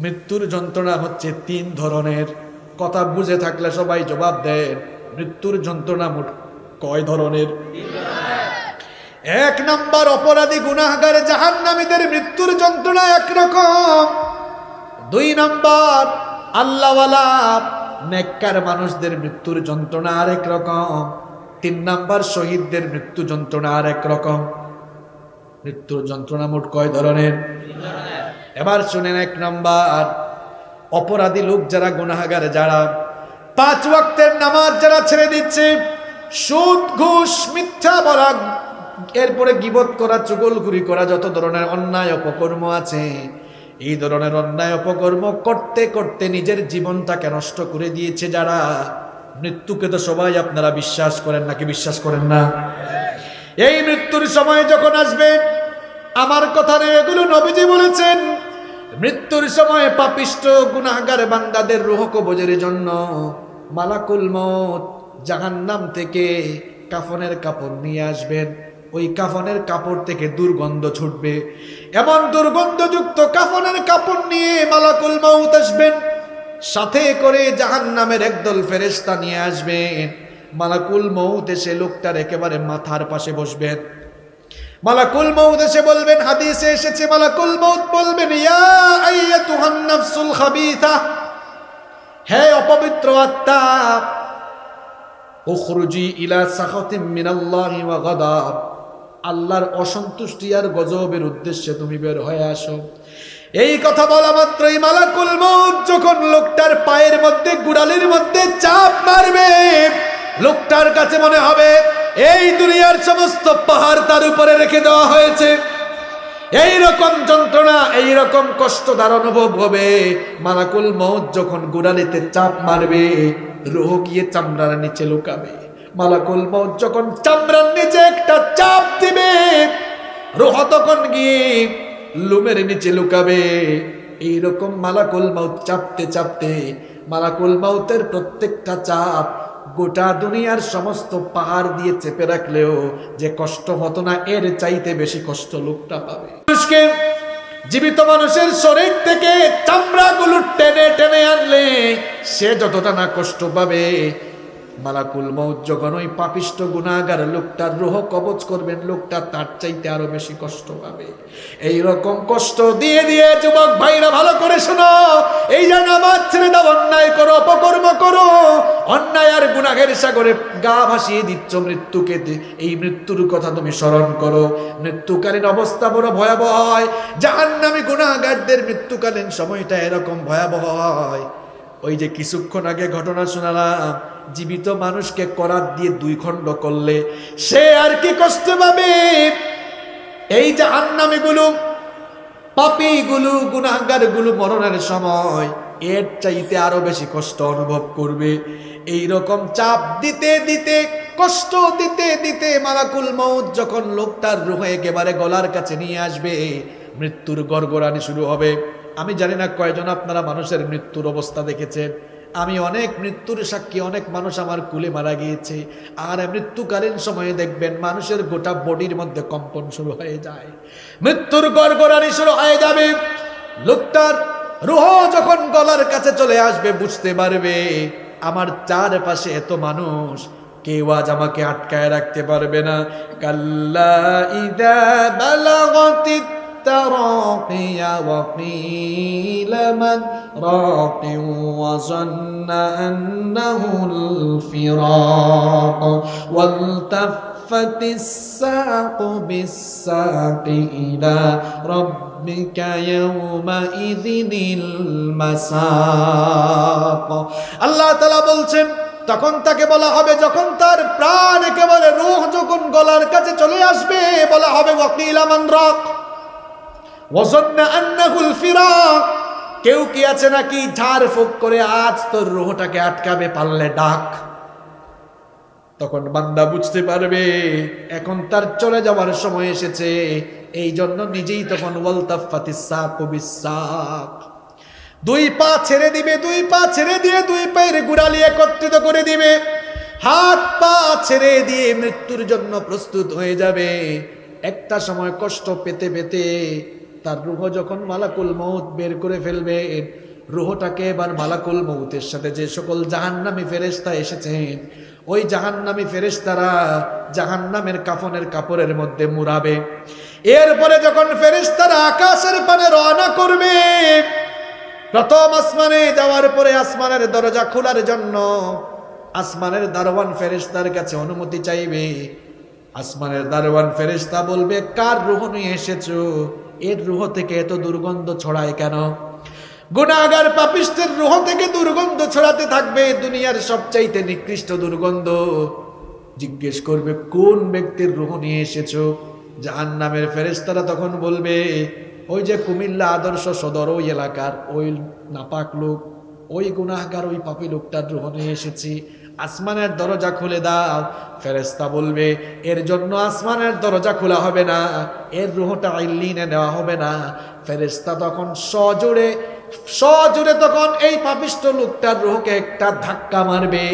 মৃত্যুর যন্ত্রণা হচ্ছে তিন ধরনের। কথা বুঝে থাকলে সবাই জবাব দেন মৃত্যুর যন্ত্রণা মোট কয় ধরনের? এক নাম্বার, অপরাধী গুনাহগার জাহান্নামীদের মৃত্যুর যন্ত্রণা একরকম। দুই নাম্বার, আল্লাহওয়ালা নেককার মানুষদের মৃত্যুর যন্ত্রণা আরেক রকম। তিন নাম্বার, শহীদদের মৃত্যু যন্ত্রণা আরেক রকম। মৃত্যুর যন্ত্রণা মোট কয় ধরনের? এবার শুনেন এক নম্বর। অপরাধী লোক যারা, গুনাহাগার যারা, পাঁচ ওয়াক্তের নামাজ যারা ছেড়ে দিচ্ছে, সুদ, ঘুষ, মিথ্যা বলা, এরপরে গিবত করা চুগলগুড়ি করা, যত ধরনের অন্যায় অপকর্ম আছে, এই ধরনের অন্যায় অপকর্ম করতে করতে নিজের জীবনটাকে নষ্ট করে দিয়েছে যারা। মৃত্যুকে তো সবাই আপনারা বিশ্বাস করেন নাকি বিশ্বাস করেন না? এই মৃত্যুর সময় যখন আসবে, আমার কথা নেই, এগুলো নবীজি বলেছেন মৃত্যুর সময় পাপিষ্ট গুনাহগার বান্দাদের রুহ কবজের জন্য মালাকুল মত জাহান্নাম থেকে কাফনের কাপড় নিয়ে আসবেন। ওই কাফনের কাপড় থেকে দুর্গন্ধ ছুটবে। এমন দুর্গন্ধযুক্ত কাফনের কাপড় নিয়ে মালাকুল মৌত আসবেন। সাথে করে জাহান নামের একদল ফেরেশতা নিয়ে আসবেন। মালাকুল মৌত এসে লোকটার একেবারে মাথার পাশে বসবেন। মালাকুল মৌত এসে বলবেন, হাদিসে এসেছে, মালাকুল মৌদ বলবেন হে অপবিত্র আত্মা, উখরুজি ইলা সাখাতিম মিনাল্লাহি ওয়া আল্লাহর অসন্তুষ্টি আর গজবের উদ্দেশ্যে তুমি বের হয়ে আসো। এই কথা বলা মাত্রই মালাকুল মৌত যখন লোকটার পায়ের মধ্যে, গুড়ালির মধ্যে চাপ মারবে, লোকটার কাছে মনে হবে এই দুনিয়ার সমস্ত পাহাড় তার উপরে রেখে দেওয়া হয়েছে। এই রকম যন্ত্রণা এই রকম কষ্টদার অনুভব হবে। মালাকুল মৌত যখন গুড়ালিতে চাপ মারবে, রোহ গিয়ে চামড়ার নিচে লুকাবে। মালাকুল মৌত যখন চামড়ার নিচে একটা চাপ দিবে, রোহ তখন গিয়ে লুমের নিচে লুকাবে। এইরকম মালাকুল মাউত চাপতে চাপতে, মালাকুল মাউতের প্রত্যেকটা চাপ গোটা দুনিয়ার সমস্ত পাহাড় দিয়ে চেপে রাখলেও যে কষ্ট হতো না, এর চাইতে বেশি কষ্ট লোকটা পাবে। মানুষকে জীবিত মানুষের শরীর থেকে চামড়াগুলো টেনে টেনে আনলে সে যতটা না কষ্ট পাবে মালাকুল মৌত যখন ওই পাপিষ্ট গুণাগার লোকটার রোহ কবচ করবেন, লোকটা তার চাইতে আরও বেশি কষ্ট পাবে। এই রকম কষ্ট দিয়ে দিয়ে যুবক ভাইরা ভালো করে শোনো, এই যে ছেড়ে দাও, অন্যায় করো, অপকর্ম করো। অন্যায় আর গুণাগের সাগরে গা ভাসিয়ে দিচ্ছ মৃত্যুকে এই মৃত্যুর কথা তুমি স্মরণ করো। মৃত্যুকালীন অবস্থা বড় ভয়াবহ হয়। জাহান্নামী গুণাগারদের মৃত্যুকালীন সময়টা এরকম ভয়াবহ হয়। ওই যে কিছুক্ষণ আগে ঘটনা শোনালাম জীবিত মানুষকে করাত দিয়ে দুই খণ্ড করলে সে আর কি কষ্ট পাবে? এই যে আন্নামিগুলো, পাপিগুলো, গুনাহগারগুলো মরণের সময় এর চাইতে আরও বেশি কষ্ট অনুভব করবে। এই রকম চাপ দিতে দিতে, কষ্ট দিতে দিতে মালাকুল মৌত যখন লোকটার রুহ একেবারে গলার কাছে নিয়ে আসবে, মৃত্যুর গড়গড়ানি শুরু হবে। আমি জানি না কয়জন আপনারা মানুষের মৃত্যুর অবস্থা দেখেছেন। আমি অনেক মৃত্যুর সাক্ষী, অনেক মানুষ আমার কুলে মারা গিয়েছে। আর মৃত্যুকালীন সময়ে দেখবেন মানুষের গোটা বডির মধ্যে কম্পন শুরু হয়ে যায়। মৃত্যুর গড়গড়ানি শুরু হয়ে যাবে। লোকটার রুহ যখন গলার কাছে চলে আসবে, বুঝতে পারবে, আমার চারপাশে এত মানুষ, কেউ আজ আমাকে আটকায় রাখতে পারবে না। কাল্লা ইদা বালাগতি التراقي وقيل من راق وظن أنه الفراق والتفت الساق بالساق إلى ربك يومئذ المساق الله تعالى বলছেন তখন তাকে বলা হবে যখন তার প্রাণ একেবারে রুহ যখন গলার কাছে চলে আসবে বলা হবে ওয়াকিল আমান রাক ওয়াজান্না আন্নাহুল ফিরাক কেউ কি আছে নাকি ঝাড় ফুক করে আজ তোর রুহটাকে আটকাবে পারলে ডাক। তখন বান্দা বুঝতে পারবে, এখন তার চলে যাওয়ার সময় এসেছে। এই জন্য নিজেই তখন দুই পা ছেড়ে দিবে, দুই পা ছেড়ে দিয়ে দুই পায়ের গুড়ালি একত্রিত করে দিবে। হাত পা ছেড়ে দিয়ে মৃত্যুর জন্য প্রস্তুত হয়ে যাবে। একটা সময় কষ্ট পেতে পেতে তার রুহ যখন মালাকুল মৌত বের করে ফেলবে রুহটাকে এবার মালাকুল মৌতের সাথে যে সকল জাহান্নামী ফেরেস্তা এসেছেন, ওই জাহান্নামী ফেরেস্তারা জাহান্নামের কাফনের কাপড়ের মধ্যে মুড়াবে। এরপরে যখন ফেরেস্তারা আকাশের পানে রওনা করবে, প্রথম আসমানে যাওয়ার পরে আসমানের দরজা খোলার জন্য আসমানের দারোয়ান ফেরেস্তার কাছে অনুমতি চাইবে। আসমানের দারোয়ান ফেরেস্তা বলবে, কার রুহ নিয়ে এসেছ? এর রুহ থেকে এত দুর্গন্ধ ছড়ায় কেন? গুণাগার পাপিষ্টের রুহ থেকে দুর্গন্ধ ছড়াতে থাকবে দুনিয়ার সবচাইতে নিকৃষ্ট দুর্গন্ধ। জিজ্ঞেস করবে, কোন ব্যক্তির রুহ নিয়ে এসেছ? জাহান নামের ফেরেস্তারা তখন বলবে, ওই যে কুমিল্লা আদর্শ সদর, ওই এলাকার ওই নাপাক লোক, ওই গুনাহগার, ওই পাপি লোকটার রুহ নিয়ে এসেছি। আসমানের দরজা খুলে দাও। ফেরেস্তা বলবে, এর জন্য আসমানের দরজা খোলা হবে না, এর রুহটা আইলিনে নেওয়া হবে না। ফেরেস্তা তখন সজোরে সজোরে তখন এই পাপিষ্ট লোকটার রুহকে একটা ধাক্কা মারবে।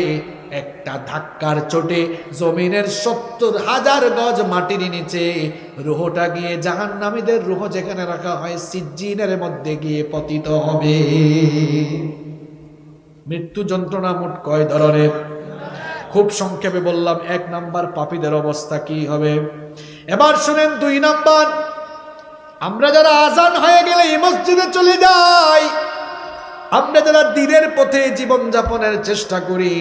একটা ধাক্কার চোটে জমিনের সত্তর হাজার গজ মাটির নিচে রুহটা গিয়ে জাহান নামীদের রুহ যেখানে রাখা হয় সিজ্জিনের মধ্যে গিয়ে পতিত হবে। মৃত্যু যন্ত্রণা মোট কয় ধরনের? খুব সংক্ষেপে বললাম, এক নাম্বার পাপীদের অবস্থা কি হবে? এবার শুনেন দুই নাম্বার, আমরা যারা আজান হয়ে গেলে মসজিদে চলে যাই, আমরা যারা দিনের পথে জীবন যাপনের চেষ্টা করি,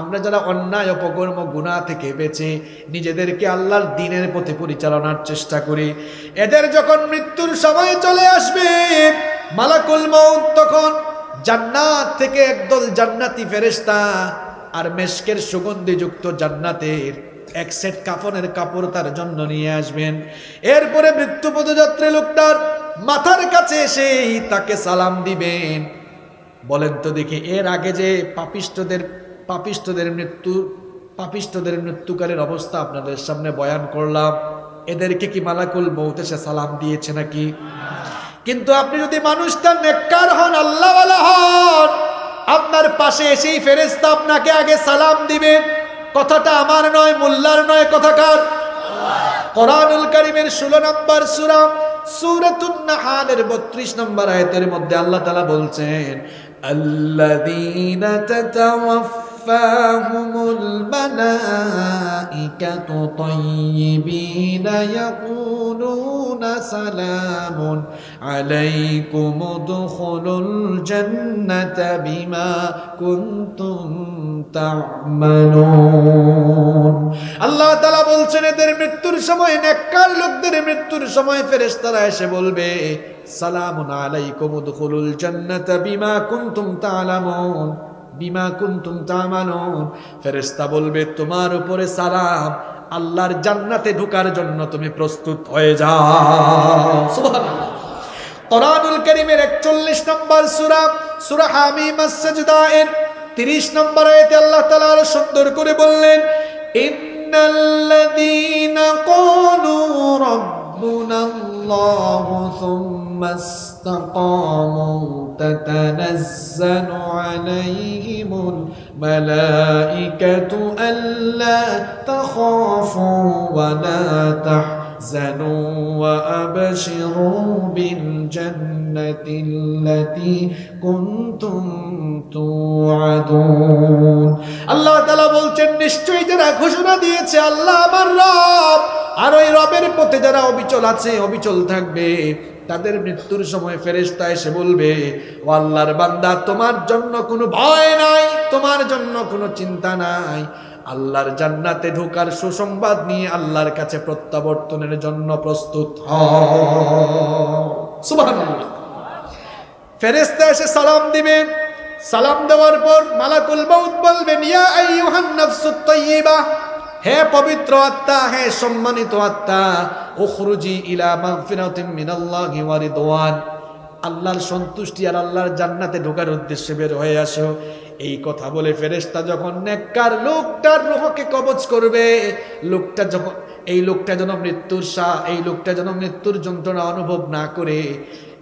আমরা যারা অন্যায়, অপকর্ম গুণা থেকে বেঁচে নিজেদেরকে আল্লাহর দিনের পথে পরিচালনার চেষ্টা করি, এদের যখন মৃত্যুর সময় চলে আসবে, মালাকুল মৌত তখন জান্নাত থেকে একদল জান্নাতি ফেরেস্তা আর মেশকের সুগন্ধিযুক্ত জান্নাতের এক সেট কাফনের কাপড় তার জন্য নিয়ে আসবেন। এরপরে মৃত্যু পদযাত্রী লোকটার মাথার কাছে এসেই তাকে সালাম দিবেন। বলেন তো দেখি, এর আগে যে পাপিষ্টদের পাপিষ্টদের মৃত্যু পাপিষ্টদের মৃত্যুকালের অবস্থা আপনাদের সামনে বয়ান করলাম। এদেরকে কি মালাকুল মৌত এসে সালাম দিয়েছে নাকি? কিন্তু আপনি যদি মানুষটা নেককার হন আল্লাহ হন আপনার পাশে এসেই ফেরেস্তা আপনাকে আগে সালাম দিবে। কথাটা আমার নয়, মোল্লার নয়, কথাকার। কোরআনুল করিমের ষোলো নম্বর সুরাম সুরতুন্নাহানের বত্রিশ নম্বর আয়তের মধ্যে আল্লাহ তালা বলছেন আল্লাহ تتوفاهم الملائكة طيبين يقولون سلام عليكم ادخلوا الجنة بما كنتم تعملون আল্লাহ তালা বলছেন এদের মৃত্যুর সময় নেককার লোকদের মৃত্যুর সময় ফেরেশতারা এসে বলবে সালামুন আলাইকুম উদখুলুল জান্নাতা বিমা কুনতুম তা'লামুন বিমা কুনতুম তা'মালুন ফেরেশতা বলবে, তোমার উপরে সালাম আল্লাহর জান্নাতে ঢোকার জন্য তুমি প্রস্তুত হয়ে যাও। কোরআনুল কারীমের 41 নম্বর সূরা সূরা হামিম এর 30 নম্বর আয়াতে আল্লাহ তাআলা আরও সুন্দর করে বললেন, ইন্নাল্লাযীনা ক্বালু রাব্বুনা ربنا الله ثم استقاموا تتنزل عليهم الملائكة ألا تخافوا ولا تحزنوا تحزنوا وأبشروا بالجنة التي كنتم توعدون আল্লাহ তালা বলছেন নিশ্চয়ই যারা ঘোষণা দিয়েছে আল্লাহ আমার রব আর ওই রবের পথে যারা অবিচল আছে অবিচল থাকবে তাদের মৃত্যুর সময় ফেরেস্তা এসে বলবে ও আল্লাহর বান্দা তোমার জন্য কোনো ভয় নাই তোমার জন্য কোনো চিন্তা নাই আল্লাহর জান্নাতে ঢোকার সুসংবাদ নিয়ে আল্লাহর কাছে প্রত্যাবর্তনের জন্য প্রস্তুত। ফেরেশতা এসে সালাম দিবেন। সালাম দেওয়ার পর মালাকুল মউত বলবেন, ইয়া আইয়ুহান নাফসুত হে পবিত্র আত্মা, হে সম্মানিত আত্মা, উখরুজি ইলা মাগফিরাতিন মিনাল্লাহি ওয়া রিদওয়ান। আল্লাহর সন্তুষ্টি আর আল্লাহর জান্নাতে ঢোকার উদ্দেশ্যে বের হয়ে আসো। এই কথা বলে ফেরেস্তা যখন নেককার লোকটার রোহকে কবচ করবে, লোকটা যখন, এই লোকটা যেন মৃত্যুর সা, এই লোকটা যেন মৃত্যুর যন্ত্রণা অনুভব না করে,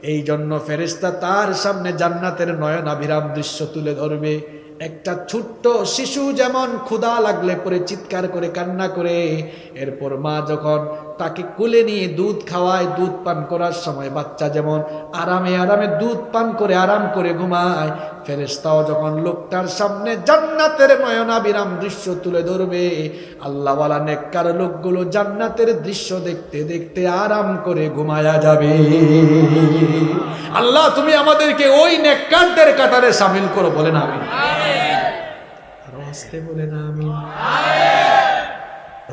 এই জন্য ফেরেস্তা তার সামনে জান্নাতের নয়নাভিরাম দৃশ্য তুলে ধরবে। একটা ছোট্ট শিশু যেমন ক্ষুধা লাগলে পরে চিৎকার করে, কান্না করে, এরপর মা যখন তাকে কুলে নিয়ে দুধ খাওয়ায়, দুধ পান করার সময় বাচ্চা যেমন আরামে আরামে দুধ পান করে, আরাম করে ঘুমায় ফেরেস্তাও যখন লোকটার সামনে জান্নাতের নয়নাবিরাম দৃশ্য তুলে ধরবে, আল্লাহওয়ালা নেককার লোকগুলো জান্নাতের দৃশ্য দেখতে দেখতে আরাম করে ঘুমায়া যাবে। আল্লাহ, তুমি আমাদেরকে ওই নেককারদের কাতারে সামিল করো বলেন আমি। আসতে বলেন আমি।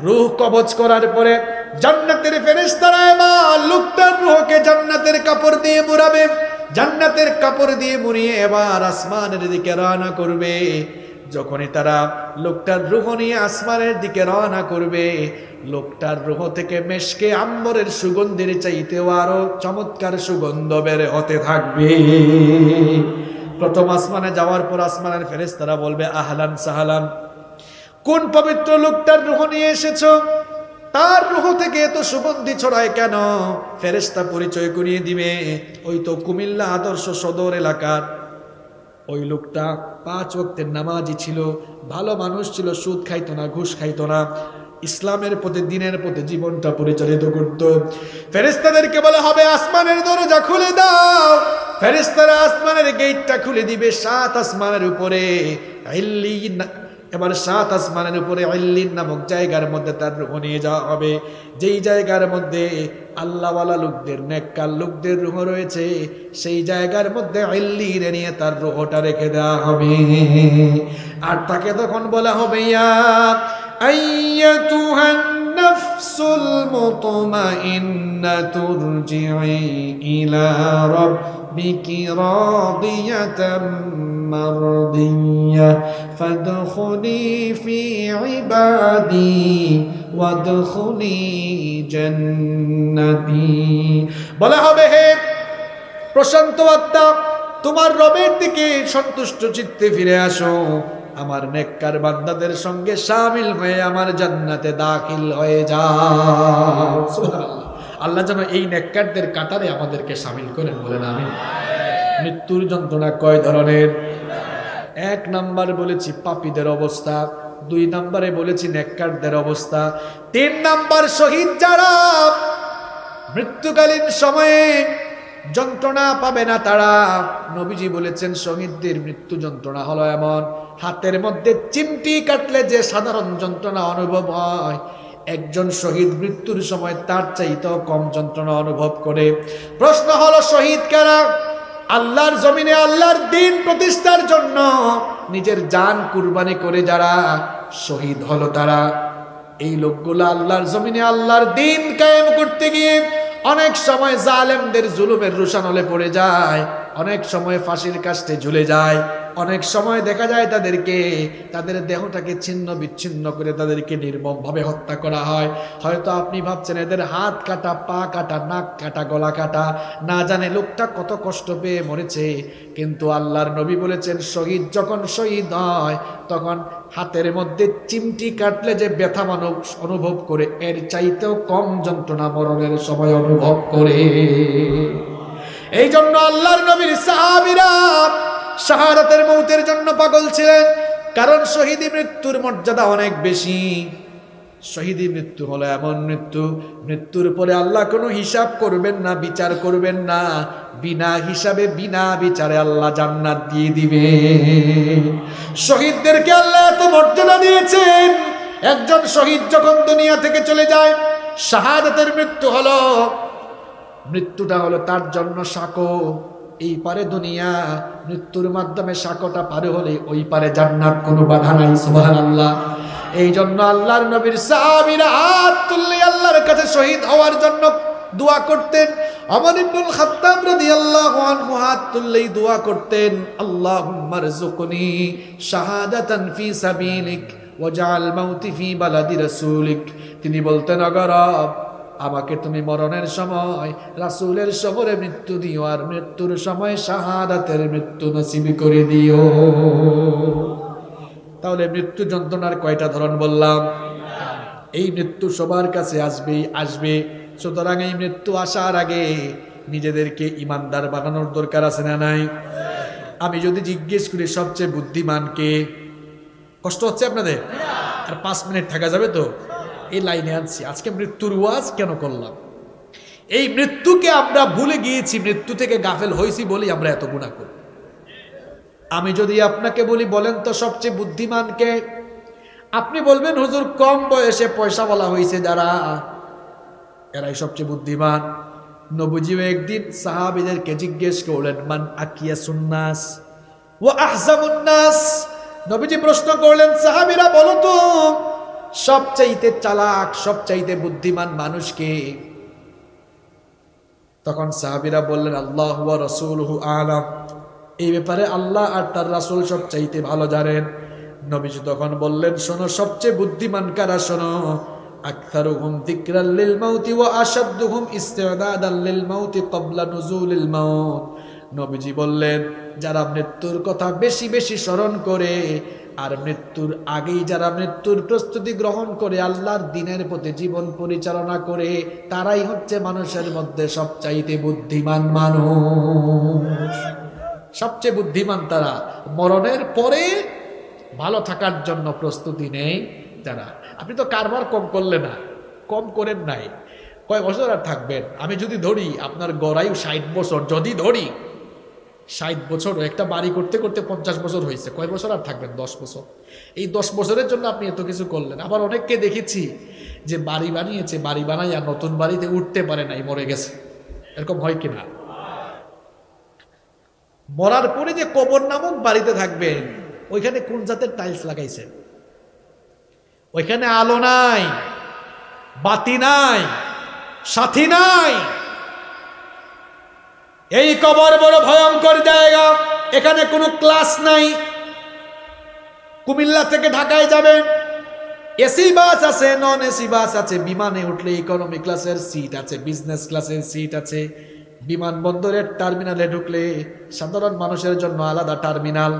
রুহ কবজ করার পরে জান্নাতের ফেরেশতারা এবার লোকটার রুহকে জান্নাতের কাপড় দিয়ে মুড়াবে। জান্নাতের কাপড় দিয়ে মুড়িয়ে এবার আসমানের দিকে রওনা করবে। যখনই তারা লোকটার রুহ নিয়ে আসমানের দিকে রওনা করবে লোকটার রুহ থেকে মেশকে আম্বরের সুগন্ধের চাইতেও আরও চমৎকার সুগন্ধ বেড়ে হতে থাকবে। প্রথম আসমানে যাওয়ার পর আসমানের ফেরেশতারা বলবে, আহলান সাহালান, কোন পবিত্র লোকটার রুহ নিয়ে এসেছ? তার রুহ থেকে এত সুগন্ধি ছড়ায় কেন? ফেরেস্তা পরিচয় করিয়ে দিবে, ওই তো কুমিল্লা আদর্শ সদর এলাকার। ওই লোকটা পাঁচ ওয়াক্তের নামাজি ছিল, ভালো মানুষ ছিল, সুদ খাইতো না, ঘুষ খাইতো না। ইসলামের প্রতি দিনের প্রতি জীবনটা পরিচালিত করত। ফেরেস্তাদেরকে বলা হবে, আসমানের দরজা খুলে দাও। ফেরেস্তারা আসমানের গেটটা খুলে দিবে সাত আসমানের উপরে। এবার সাত আসমানের উপরে আল্লিন নামক জায়গার মধ্যে তার রুহ নিয়ে যাওয়া হবে। যেই জায়গার মধ্যে আল্লাহওয়ালা লোকদের, নেককার লোকদের রুহ রয়েছে, সেই জায়গার মধ্যে আল্লিনে নিয়ে তার রুহটা রেখে দেওয়া হবে। আর তাকে তখন বলা হবে, ইয়া أيتها النفس المطمئنة ارجعي إلى ربك راضية مرضية فادخلي في عبادي وادخلي جنتي বলা হবে হে প্রশান্ত আত্মা তোমার রবের দিকে সন্তুষ্ট চিত্তে ফিরে আসো আমার নেককার বান্দাদের সঙ্গে সামিল হয়ে আমার জান্নাতে দাখিল হয়ে সুবহানাল্লাহ। আল্লাহ যেন এই নেককারদের কাতারে আমাদেরকে সামিল করেন বলেন আমি মৃত্যুর যন্ত্রণা কয় ধরনের? এক নাম্বার বলেছি পাপীদের অবস্থা, দুই নাম্বারে বলেছি নেককারদের অবস্থা, তিন নাম্বার শহীদ যারা, মৃত্যুকালীন সময়ে যন্ত্রণা পাবে না তারা। নবীজি বলেছেন, শহীদদের মৃত্যু যন্ত্রণা হলো এমন, হাতের মধ্যে চিমটি কাটলে যে সাধারণ যন্ত্রণা অনুভব হয়, একজন শহীদ মৃত্যুর সময় তার চাইতেও কম যন্ত্রণা অনুভব করে। প্রশ্ন হলো, শহীদ কারা? আল্লাহর জমিনে আল্লাহর দিন প্রতিষ্ঠার জন্য নিজের জান কুরবানি করে যারা শহীদ হলো তারা। এই লোকগুলো আল্লাহর জমিনে আল্লাহর দিন কায়েম করতে গিয়ে অনেক সময় জালেমদের জুলুমের রুশানলে পড়ে যায় অনেক সময় ফাঁসির কাস্টে ঝুলে যায়। অনেক সময় দেখা যায় তাদেরকে, তাদের দেহটাকে ছিন্ন বিচ্ছিন্ন করে তাদেরকে নির্মমভাবে হত্যা করা হয়। হয়তো আপনি ভাবছেন, এদের হাত কাটা, পা কাটা, নাক কাটা, গলা কাটা, না জানে লোকটা কত কষ্ট পেয়ে মরেছে। কিন্তু আল্লাহর নবী বলেছেন, শহীদ যখন শহীদ হয়, তখন হাতের মধ্যে চিমটি কাটলে যে ব্যথা মানব অনুভব করে, এর চাইতেও কম যন্ত্রণা মরণের সময় অনুভব করে। এই জন্য আল্লাহর নবীর সাহাবিরা শাহাদাতের মৌতের জন্য পাগল ছিলেন। কারণ শহীদি মৃত্যুর মর্যাদা অনেক বেশি। শহীদি মৃত্যু হলো এমন মৃত্যু, মৃত্যুর পরে আল্লাহ কোনো হিসাব করবেন না, বিচার করবেন না। বিনা হিসাবে, বিনা বিচারে আল্লাহ জান্নাত দিয়ে দিবে। শহীদদেরকে আল্লাহ এত মর্যাদা দিয়েছেন। একজন শহীদ যখন দুনিয়া থেকে চলে যায়, শাহাদাতের মৃত্যু হলো, মৃত্যুটা হলো তার জন্য সাঁকো। এই পারে দুনিয়া মৃত্যুর মাধ্যমে সাঁকোটা পারে হলে ওই পারে জান্নাত কোনো বাধা নাই, সুবহানাল্লাহ। এই জন্য আল্লাহর নবীর সাহাবীরা হাত তুললে আল্লাহর কাছে শহীদ হওয়ার জন্য দোয়া করতেন। আমর ইবনুল খাত্তাব রাদিয়াল্লাহু আনহু হাত তুললেই দোয়া করতেন, আল্লাহুম্মা রযুকনি শাহাদাতান ফি সাবিলিক ওয়াজআল মাউতি ফি বালাদি রাসূলিক। তিনি বলতেন অগরব আমাকে তুমি মরণের সময় রাসূলের শহরে মৃত্যু দিও আর মৃত্যুর সময় শাহাদাতের মৃত্যু নসিব করে দিও। তাহলে মৃত্যু যন্ত্রণার কয়টা ধরন বললাম? এই মৃত্যু সবার কাছে আসবে আসবে। সুতরাং এই মৃত্যু আসার আগে নিজেদেরকে ইমানদার বানানোর দরকার আছে না নাই? আমি যদি জিজ্ঞেস করি সবচেয়ে বুদ্ধিমানকে কষ্ট হচ্ছে আপনাদের? আর পাঁচ মিনিট থাকা যাবে তো? এই লাইনে আনছি। আজকে মৃত্যুর ওয়াজ কেন করলাম? এই মৃত্যুকে আমরা ভুলে গিয়েছি, মৃত্যু থেকে গাফেল হয়েছি বলেই আমরা এত গুণা করি। আমি যদি আপনাকে বলি, বলেন তো সবচেয়ে বুদ্ধিমানকে আপনি বলবেন, হুজুর, কম বয়সে পয়সা বলা হয়েছে যারা। এরাই সবচেয়ে বুদ্ধিমান। নবুজিও একদিন সাহাবিদেরকে জিজ্ঞেস করলেন, মান আকিয়া সুন্নাস ও আহজামুন্নাস নবীজি প্রশ্ন করলেন, সাহাবিরা, বলো তো। সবচাইতে চালাক, সবচাইতে বুদ্ধিমান মানুষকে তখন সাহাবিরা বললেন, আল্লাহ রসুল হু আলাম। এই ব্যাপারে আল্লাহ আর তার রাসুল সবচাইতে ভালো জানেন। নবীজি তখন বললেন, শোনো, সবচেয়ে বুদ্ধিমান কারা শোনো? লিল মাউতি ওয়া আশাদ্দুহুম মাউত। নবীজি বললেন যারা মৃত্যুর কথা বেশি বেশি স্মরণ করে আর মৃত্যুর আগেই যারা মৃত্যুর প্রস্তুতি গ্রহণ করে আল্লাহর দিনের প্রতি জীবন পরিচালনা করে, তারাই হচ্ছে মানুষের মধ্যে সবচাইতে বুদ্ধিমান মানুষ। সবচেয়ে বুদ্ধিমান তারা মরণের পরে ভালো থাকার জন্য প্রস্তুতি নেই তারা আপনি তো কারবার কম করলে না, কম করেন নাই। কয় বছর আর থাকবেন? আমি যদি ধরি, আপনার গড়াই ষাট বছর, যদি ধরি ষাট বছর, একটা বাড়ি করতে করতে পঞ্চাশ বছর হয়েছে। কয় বছর আর থাকবেন? দশ বছর। এই দশ বছরের জন্য আপনি এত কিছু করলেন। আবার অনেককে দেখেছি যে বাড়ি বানিয়েছে, বাড়ি বানাই আর নতুন বাড়িতে উঠতে পারে নাই, মরে গেছে। এরকম হয় কিনা মরার পরে যে কবর নামক বাড়িতে থাকবেন, ওইখানে কোন জাতের টাইলস লাগাইছেন ওইখানে আলো নাই, বাতি নাই, সাথী নাই। এই কবর বড় ভয়ঙ্কর জায়গা। এখানে কোনো ক্লাস নাই। কুমিল্লা থেকে ঢাকায় যাবেন। এসি বাস আছে, নন এসি বাস আছে। বিমানে উঠলে ইকোনমি ক্লাসের সিট আছে বিজনেস ক্লাসের সিট আছে। বিমানবন্দরের টার্মিনালে ঢুকলে সাধারণ মানুষের জন্য আলাদা টার্মিনাল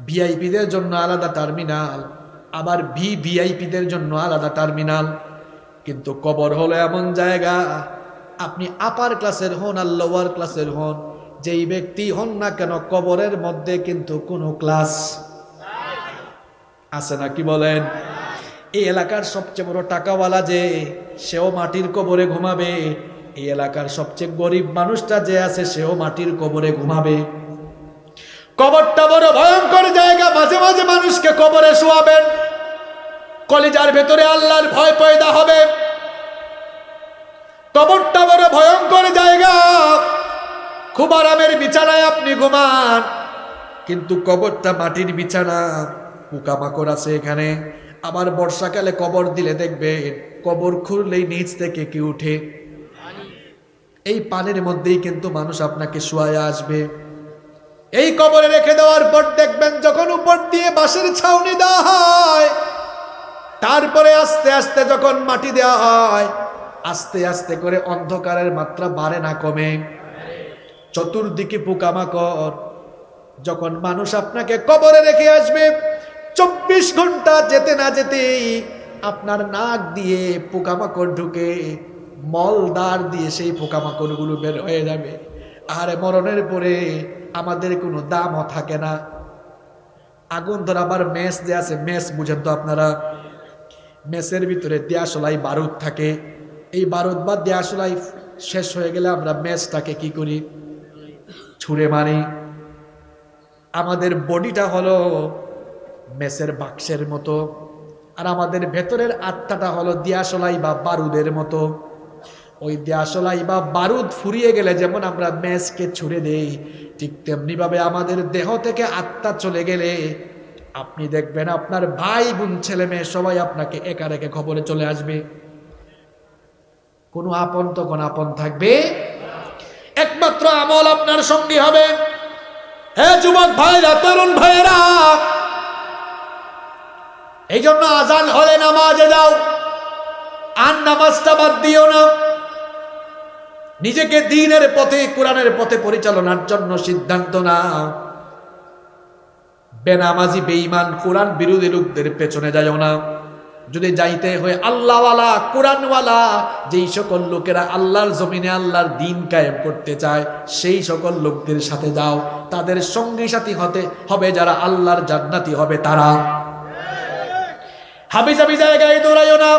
ভিআইপিদের জন্য আলাদা টার্মিনাল আবার ভি ভিআইপিদের জন্য আলাদা টার্মিনাল কিন্তু কবর হলো এমন জায়গা আপনি আপার ক্লাসের হন আর লোয়ার ক্লাসের হন, যেই ব্যক্তি হন না কেন কবরের মধ্যে কিন্তু কোনো ক্লাস আছে না, কি বলেন? এই এলাকার সবচেয়ে বড় টাকাওয়ালা যে, সেও মাটির কবরে ঘুমাবে। এই এলাকার সবচেয়ে গরিব মানুষটা যে আছে, সেও মাটির কবরে ঘুমাবে। কবরটা বড় ভয়ঙ্কর জায়গা, মাঝে মাঝে মানুষকে কবরে শোয়াবেন। কলিজার ভেতরে আল্লাহর ভয় পয়দা হবে। কবরটা বড় ভয়ঙ্কর জায়গা। খুব আরামের বিছানায় আপনি ঘুমান। কিন্তু কবরটা মাটির বিছানা। পোকামাকড় আছে এখানে। আবার বর্ষাকালে কবর দিলে দেখবেন, কবর খুললেই নিচ থেকে কি উঠে? এই পানির মধ্যেই কিন্তু মানুষ আপনাকে শোয়ায় আসবে। এই কবরে রেখে দেওয়ার পর দেখবেন, যখন উপর দিয়ে বাঁশের ছাউনি দেওয়া হয়, তারপরে আস্তে আস্তে যখন মাটি দেওয়া হয় আস্তে আস্তে করে অন্ধকারের মাত্রা বাড়ে না, কমে। চতুর্দিকে পোকামাকড়। যখন মানুষ আপনাকে কবরে রেখে আসবে, চব্বিশ ঘণ্টা যেতে না যেতেই আপনার নাক দিয়ে পোকামাকড় ঢুকে মলদার দিয়ে সেই পোকামাকড়গুলো বের হয়ে যাবে। আর মরণের পরে আমাদের কোনো দামও থাকে না। আগুন ধরাবার মেস যে আছে, মেস বুঝেন তো আপনারা। মেসের ভিতরে দেয়াশলাই বারুদ থাকে। এই বারুদ বা দেয়াশলাই শেষ হয়ে গেলে আমরা মেসটাকে কি করি? ছুঁড়ে মারি। আমাদের বডিটা হলো মেসের বাক্সের মতো। আর আমাদের ভেতরের আত্মাটা হলো দিয়াশলাই বা বারুদের মতো। ওই দেয়াশলাই বা বারুদ ফুরিয়ে গেলে যেমন আমরা মেসকে ছুড়ে দেই, ঠিক তেমনিভাবে আমাদের দেহ থেকে আত্মা চলে গেলে আপনি দেখবেন আপনার ভাই বোন ছেলে মেয়ে সবাই আপনাকে একা রেখে খবরে চলে আসবে। কোনো আপন তখন আপন থাকবে। একমাত্র আমল আপনার সঙ্গী হবে। হ্যাঁ যুবক ভাইরা, তরুণ ভাইয়েরা এই জন্য আজান হলে নামাজে যাও। আর নামাজটা বাদ দিও না। নিজেকে দিনের পথে, কোরআনের পথে পরিচালনার জন্য সিদ্ধান্ত না বেনামাজি, বেঈমান, কোরআন বিরোধী লোকদের পেছনে যাইও না। যদি যাইতে হয়, আল্লাহওয়ালা, কোরআনওয়ালা, যেই সকল লোকেরা আল্লাহর জমিনে আল্লাহর দিন কায়েম করতে চায়, সেই সকল লোকদের সাথে যাও। তাদের সঙ্গী সাথী হতে হবে যারা আল্লাহর জান্নাতি হবে তারা। হাবিজাবি জায়গায় দৌড়াইও না।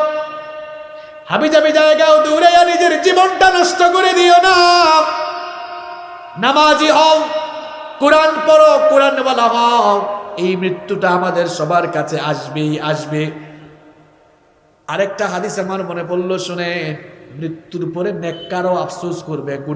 হাবিজাবি জায়গাও দৌড়াইয়া নিজের জীবনটা নষ্ট করে দিও না। নামাজি হও, কোরআন পড়ো, কোরআনওয়ালা হও। এই মৃত্যুটা আমাদের সবার কাছে আসবেই, আসবে। আরেকটা হাদিস আমার মনে পড়ল শুনে মৃত্যুর পরে নেককারও আফসোস করবে গুনাহ